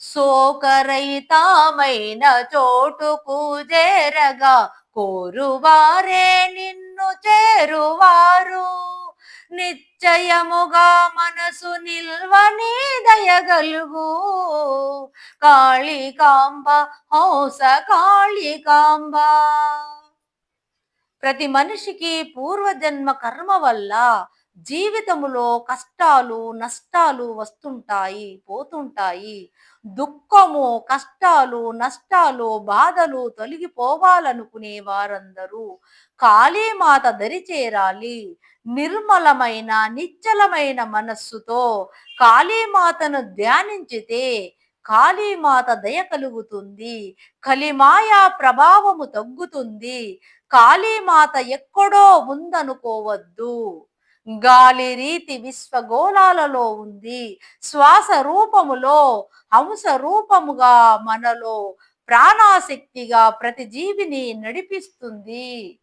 సోకరైతామైన చోటుకు చేరగా కోరువారే నిన్ను చేరువారు. నిశ్చయముగా మనసు నిల్వని దయగలుగు. కాళికాంబ హౌస కాళికాంబ. ప్రతి మనిషికి పూర్వజన్మ కర్మ వల్ల జీవితములో కష్టాలు నష్టాలు వస్తుంటాయి పోతుంటాయి. దుఃఖము కష్టాలు నష్టాలు బాధలు తొలగిపోవాలనుకునే వారందరూ కాళీమాత దరి చేరాలి నిర్మలమైన నిశ్చలమైన మనస్సుతో కాళీమాతను ధ్యానించితే కాళీమాత దయ కలుగుతుంది. కలిమాయా ప్రభావము తగ్గుతుంది. కాళీమాత ఎక్కడో ఉందనుకోవద్దు. గాలి రీతి విశ్వగోళాలలో ఉంది. శ్వాస రూపములో హంస రూపముగా మనలో ప్రాణాశక్తిగా ప్రతి జీవిని నడిపిస్తుంది.